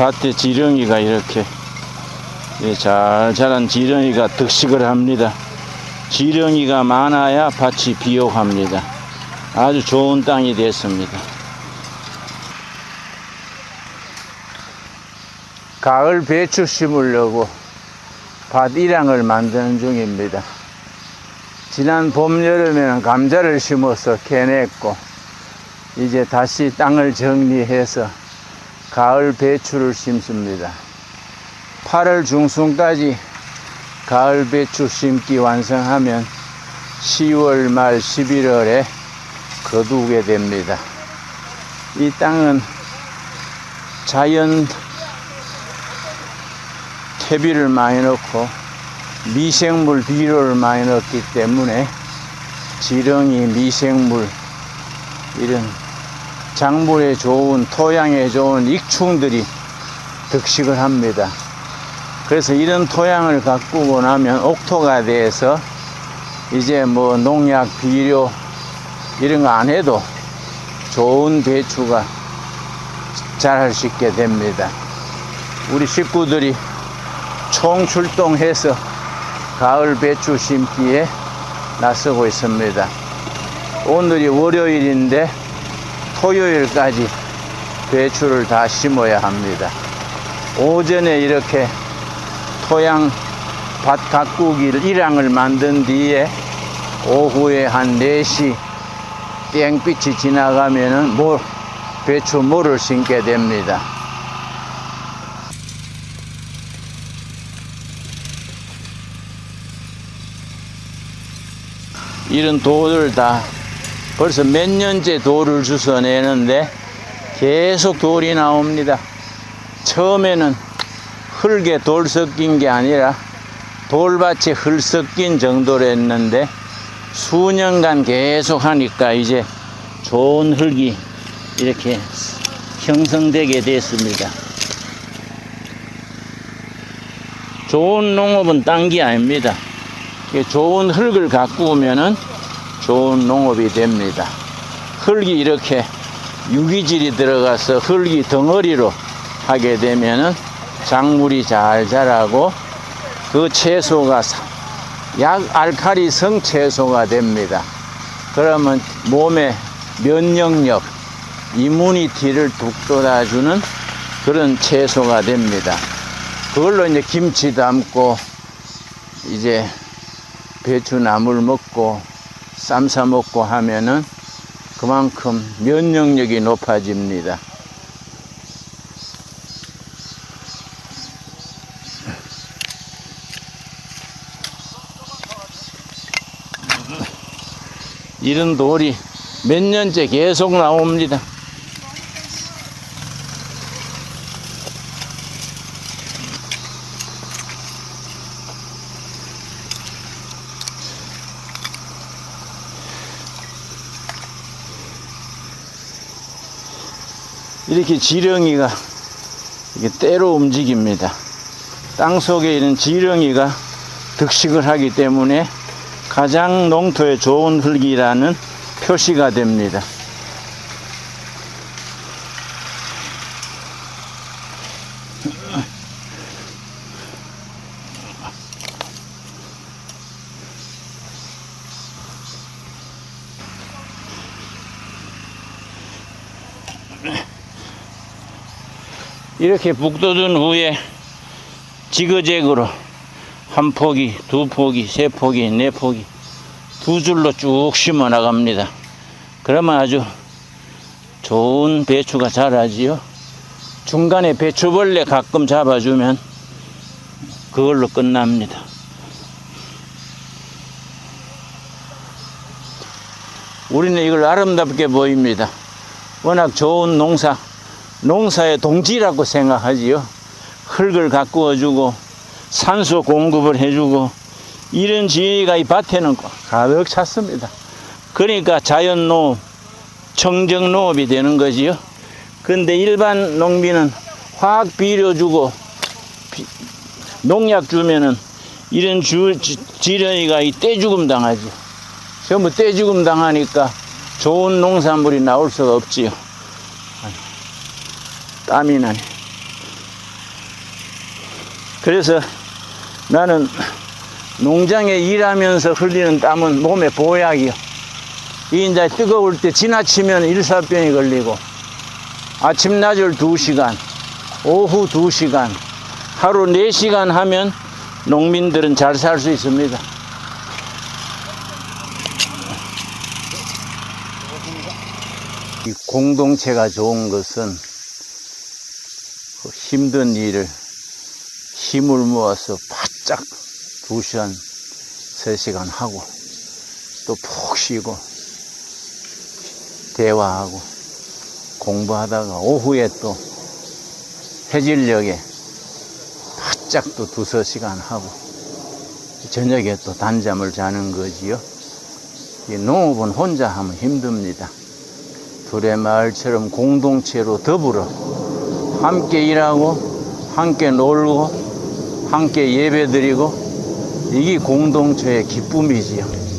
밭에 지렁이가 이렇게 예, 잘 자란 지렁이가 득식을 합니다. 지렁이가 많아야 밭이 비옥합니다. 아주 좋은 땅이 됐습니다. 가을 배추 심으려고 밭 일양을 만드는 중입니다. 지난 봄, 여름에는 감자를 심어서 캐냈고, 이제 다시 땅을 정리해서 가을 배추를 심습니다. 8월 중순까지 가을 배추 심기 완성하면 10월 말 11월에 거두게 됩니다. 이 땅은 자연 퇴비를 많이 넣고 미생물 비료를 많이 넣기 때문에 지렁이, 미생물 이런 작물에 좋은 토양에 좋은 익충들이 득식을 합니다. 그래서 이런 토양을 가꾸고 나면 옥토가 돼서 이제 뭐 농약, 비료 이런 거 안 해도 좋은 배추가 자랄 수 있게 됩니다. 우리 식구들이 총 출동해서 가을 배추 심기에 나서고 있습니다. 오늘이 월요일인데 토요일까지 배추를 다 심어야 합니다. 오전에 이렇게 토양 밭 가꾸기를 일양을 만든 뒤에 오후에 한 4시 땡빛이 지나가면은 모, 배추 모를 심게 됩니다. 이런 돌을 다 벌써 몇 년째 돌을 주워 내는데 계속 돌이 나옵니다. 처음에는 흙에 돌 섞인 게 아니라 돌밭에 흙 섞인 정도로 했는데 수년간 계속 하니까 이제 좋은 흙이 이렇게 형성되게 됐습니다. 좋은 농업은 딴 게 아닙니다. 좋은 흙을 가꾸면은 좋은 농업이 됩니다. 흙이 이렇게 유기질이 들어가서 흙이 덩어리로 하게 되면은 작물이 잘 자라고 그 채소가 사- 약 알칼리성 채소가 됩니다. 그러면 몸의 면역력, 이무니티를 북돋아주는 그런 채소가 됩니다. 그걸로 이제 김치 담고 이제 배추나물 먹고 쌈 싸 먹고 하면은 그만큼 면역력이 높아집니다. 이런 돌이 몇 년째 계속 나옵니다. 이렇게 지렁이가 이게 때로 움직입니다. 땅 속에 있는 지렁이가 득식을 하기 때문에 가장 농토에 좋은 흙이라는 표시가 됩니다. 이렇게 북돋은 후에 지그재그로 한 포기, 두 포기, 세 포기, 네 포기 두 줄로 쭉 심어 나갑니다. 그러면 아주 좋은 배추가 자라지요. 중간에 배추벌레 가끔 잡아주면 그걸로 끝납니다. 우리는 이걸 아름답게 보입니다. 워낙 좋은 농사, 농사의 동지라고 생각하지요. 흙을 가꾸어 주고 산소 공급을 해주고 이런 지혜가 이 밭에는 가득 찼습니다. 그러니까 자연 농업, 청정 농업이 되는 거지요. 근데 일반 농민은 화학 비료 주고 비- 농약 주면은 이런 주, 지- 지렁이가 이 떼죽음 당하죠. 전부 떼죽음 당하니까 좋은 농산물이 나올 수가 없지요. 땀이 나네. 그래서 나는 농장에 일하면서 흘리는 땀은 몸에 보약이요. 이 이제 뜨거울 때 지나치면 일사병이 걸리고 아침 낮을 두시간 오후 두시간 하루 네시간 하면 농민들은 잘 살 수 있습니다. 이 공동체가 좋은 것은 그 힘든 일을 힘을 모아서 바짝 두시간세시간 하고 또 푹 쉬고 대화하고 공부하다가 오후에 또 해질녘에 바짝 또 두세 시간 하고 저녁에 또 단잠을 자는 거지요. 이 농업은 혼자 하면 힘듭니다. 둘의 마을처럼 공동체로 더불어 함께 일하고 함께 놀고 함께 예배드리고 이게 공동체의 기쁨이지요.